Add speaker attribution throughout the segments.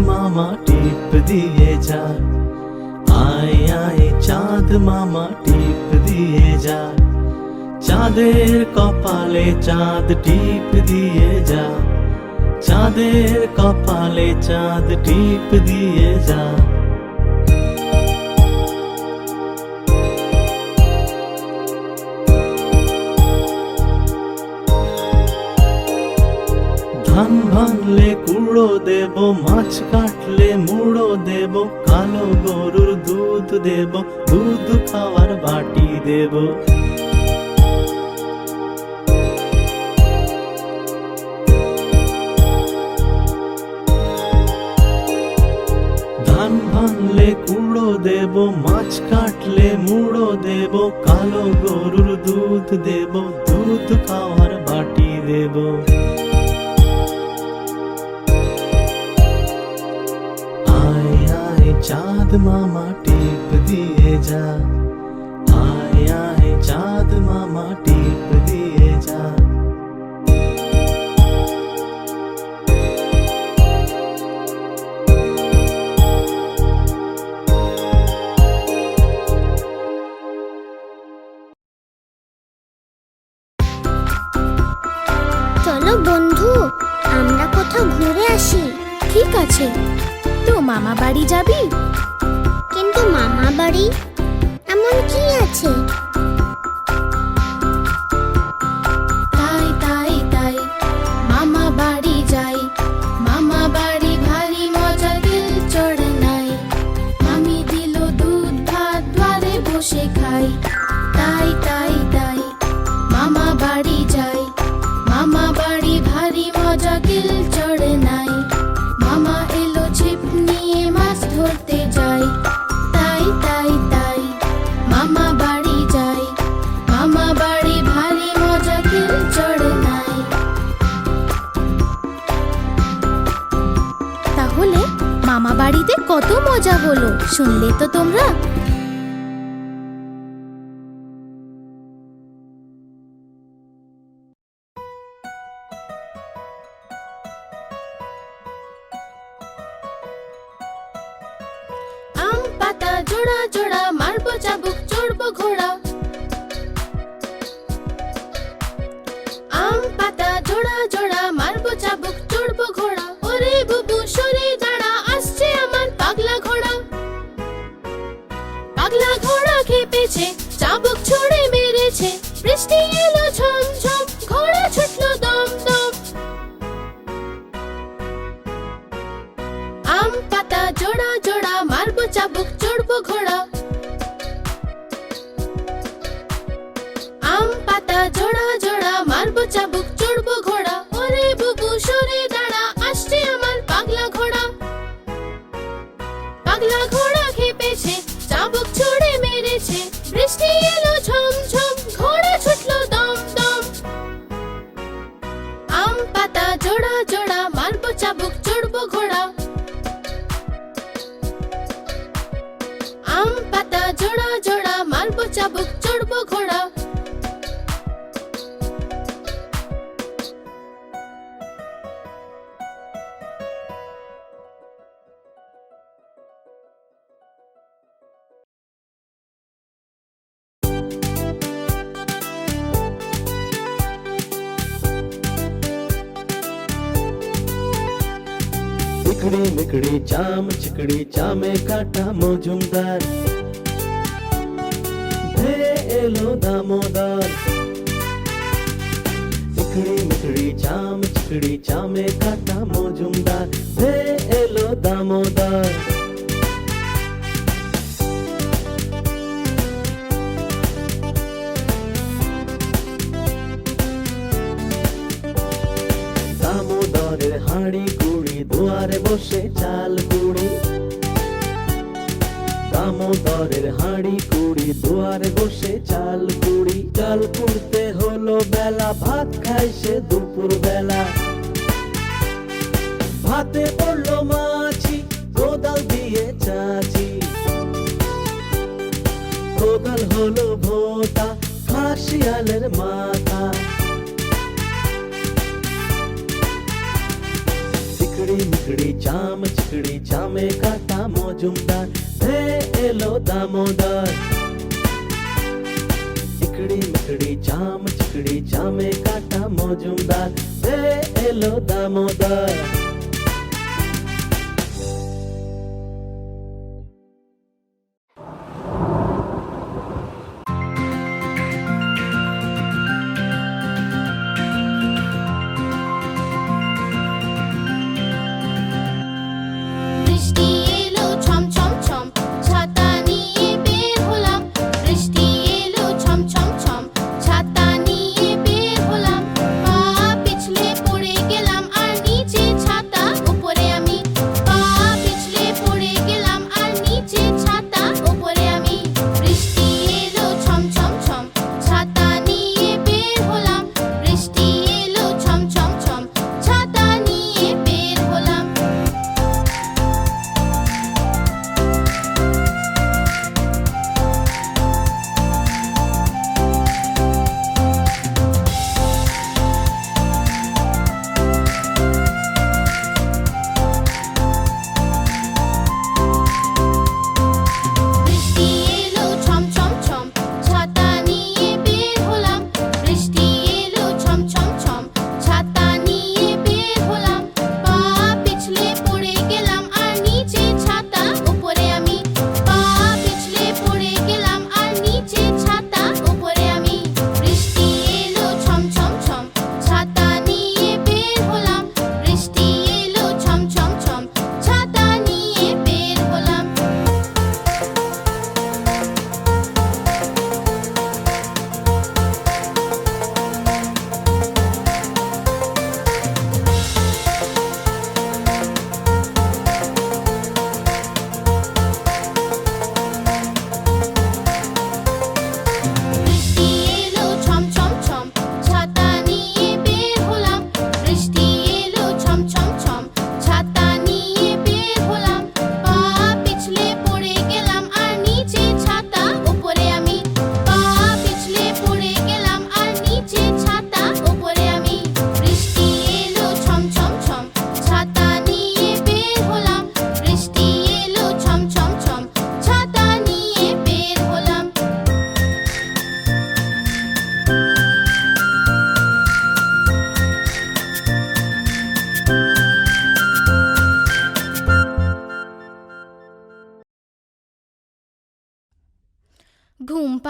Speaker 1: মামা টিপ দিয়ে যা আয় আয় চাঁদ মামা টিপ দিয়ে যা চাঁদের কপালে চাঁদ টিপ দিয়ে যা চাঁদের কপালে চাঁদ টিপ দিয়ে যা দেব, মাছ কাটলে মুড়ো দেব, কালো গরুর দুধ দেব, দুধ খাওয়ার বাটি দেব। ধান ভাঙলে কুড়ো দেব, মাছ কাটলে মুড়ো দেব, কালো গরুর দুধ দেব, দুধ খাওয়ার বাটি দেব।
Speaker 2: चाँद मामा टेप दिए जा। आए आए चाँद मामा टेप শুনলে তো তোমরা
Speaker 1: Nothing નીકળી નીકળી ચામ ચીકડી ચામે કાંટા મોજુમદાર એલો દામોદર. નીકળી નીકળી ચામ ચીકડી ચામે કાંટા મોજુમદાર એલો દામોદર. দুয়ারে বসে চাল কুড়ি। দামোদরের হাঁড়ি কুড়ি, দুয়ারে বসে চাল কুড়ি। চাল কুড়তে হলো বেলা, ভাত খাই সে দুপুর বেলা। ভাতে পড়ল মাছি, কোদাল দিয়ে চাচি। কোদাল হলো ভোতা, খাসিয়ালের মাথা
Speaker 2: નીકળી ચામ ચીકડી ચામે કાતા મોજુમદાર હે એલો દામોદર ચીકડી મીકડી ચામ ચીકડી ચામે કાતા મોજુમદાર હે એલો દામોદર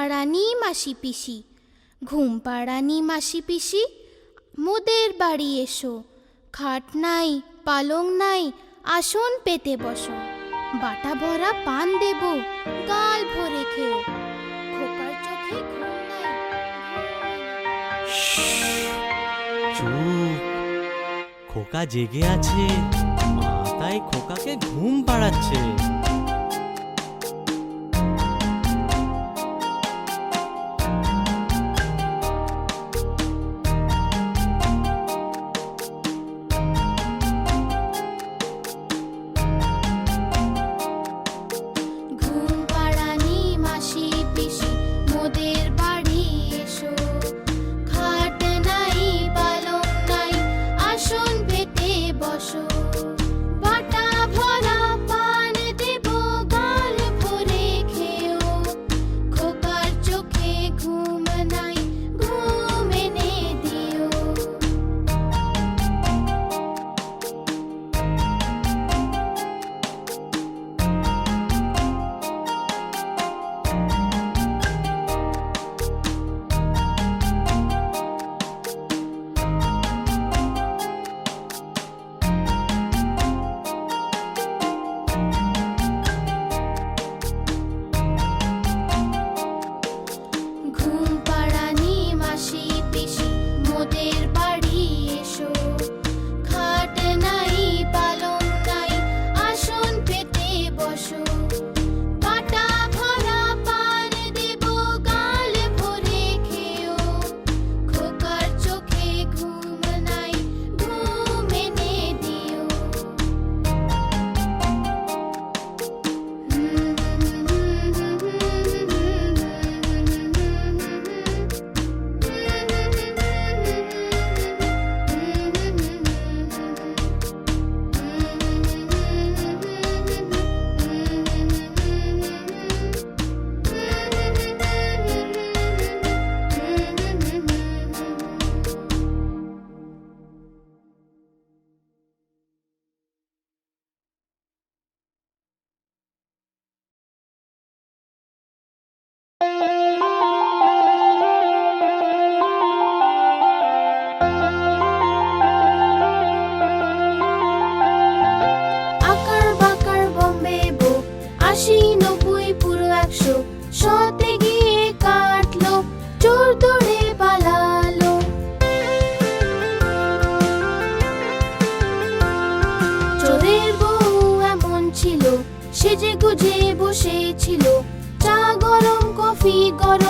Speaker 2: পাড়ানি মাসি পিসি, ঘুম পাড়ানি মাসি পিসি, মোদের বাড়ি এসো, খাট নাই, পালং নাই, আসন পেতে বসো, বাটা ভরা পান দেব, গাল ভরে খেও খোকার চোখে ঘুম নাই
Speaker 1: খোকা জেগে আছে, মা তাই খোকাকে ঘুম পাড়াচ্ছে।
Speaker 2: আশি, নব্বই, পুরো একশো। সতে গিয়ে কাটলো, চোর দৌড়ে পালালো। চোরের বউ এমন ছিল, সে যে গুজে বসেছিল চা, গরম, কফি, গরম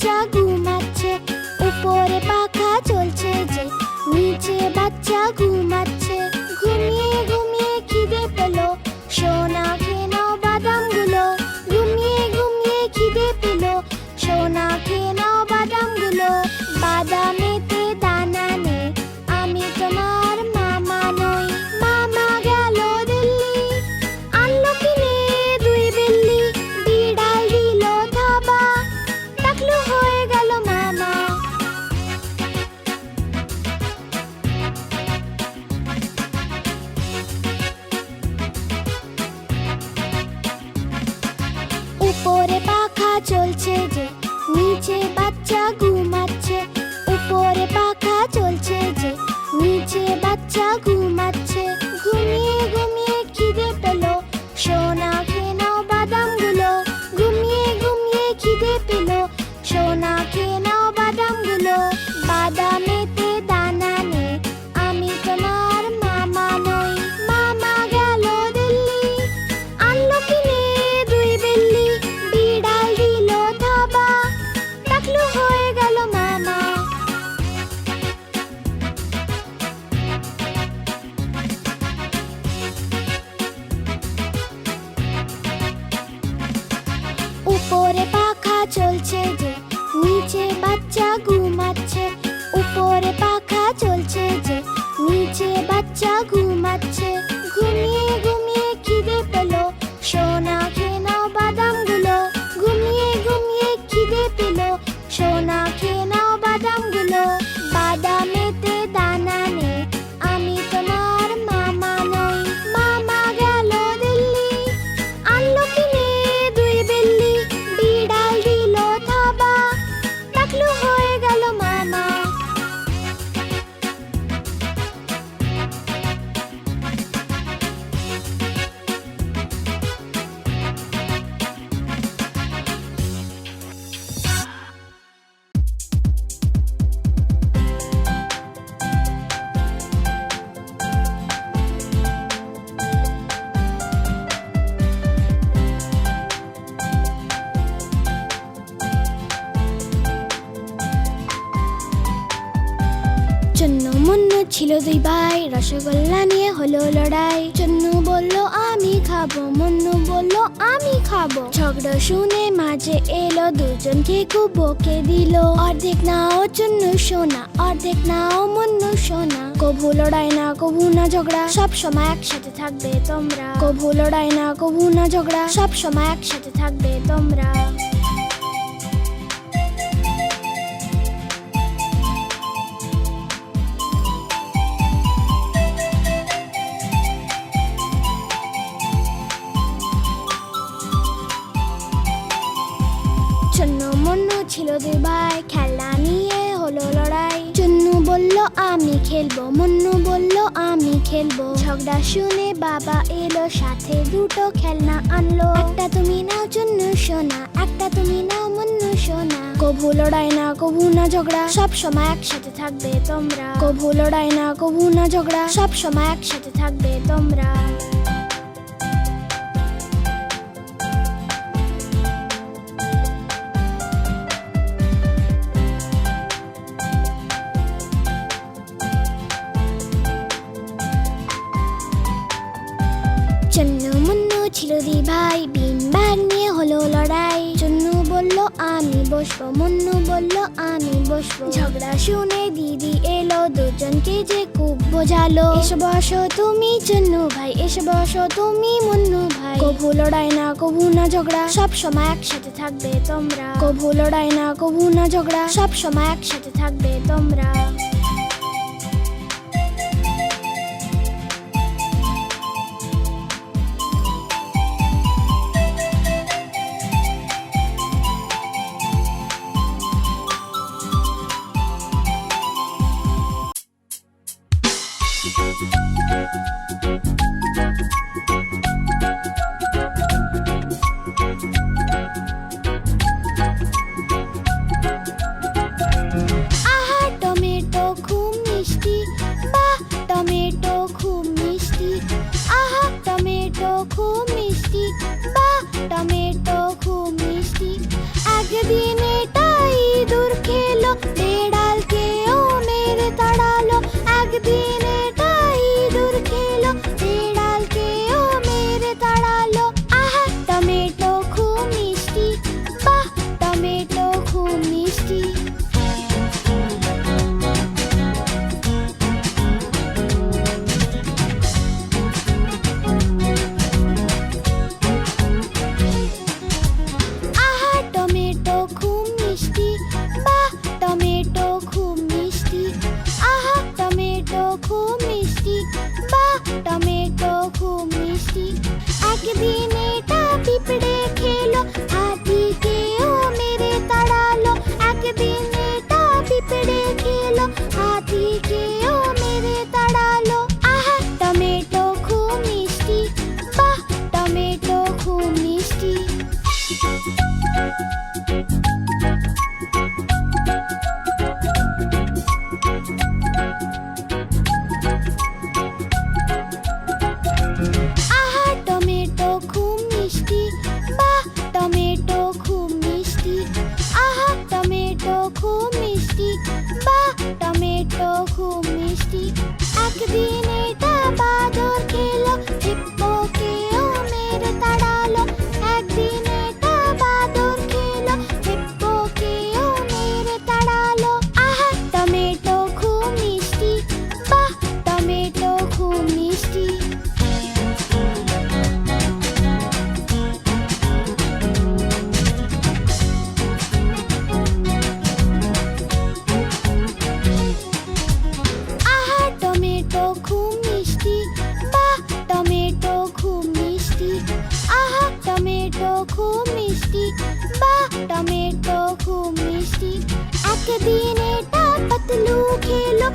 Speaker 3: Chắc চলছে যে নিচে বাচ্চা ঘুমাচ্ছে উপরে পাখা চলছে যে নিচে বাচ্চা ঘুমাচ্ছে। উপরে দুই ভাই রসগোল্লা নিয়ে হলো লড়াই। চন্নু বলল, আমি খাব। মুন্নু বলল, আমি খাব। ঝগড়া শুনে মাঝে এলো দুজনকে খুব বকে দিল। অর্ধেক নাও চন্নু সোনা, অর্ধেক নাও মুন্নু সোনা। কভু লড়াই না, কভু না ঝগড়া, সব সময় একসাথে থাকবে তোমরা। কভু লড়াই না, কভু না ঝগড়া, সব সময় একসাথে থাকবে তোমরা। ভাই খেলা নিয়ে হলো লড়াই। চন্নু বলল, আমি খেলব। মুন্নু বলল, আমি খেলব। ঝগড়া শুনে বাবা এলো, সাথে দুটো খেলনা আনলো। একটা তুমি নাও চন্নু সোনা, একটা তুমি নাও মুন্নু সোনা। কভু লড়াই না, কভু না ঝগড়া, সব সময় একসাথে থাকবে তোমরা। কভু লড়াই না, কভু না ঝগড়া, সব সময় একসাথে থাকবে তোমরা। বসবো, মুন্নু বলল, আমি বসবো। ঝগড়া শুনে দিদি এলো, দুজনকে যে খুব বোঝালো। এসে বসো তুমি, চন্নু ভাই, এসে বসো তুমি, মুন্নু ভাই। কভু লড়াই না, কভু না ঝগড়া, সব সময় একসাথে থাকবে তোমরা। কভু লড়াই না, কভু না ঝগড়া, সব সময় একসাথে থাকবে তোমরা। টমেটো খুব মিষ্টি বা টমেটো খুব মিষ্টি। একদিন টমেটো খুব মিষ্টি একদিন এটা পাতলু খেলো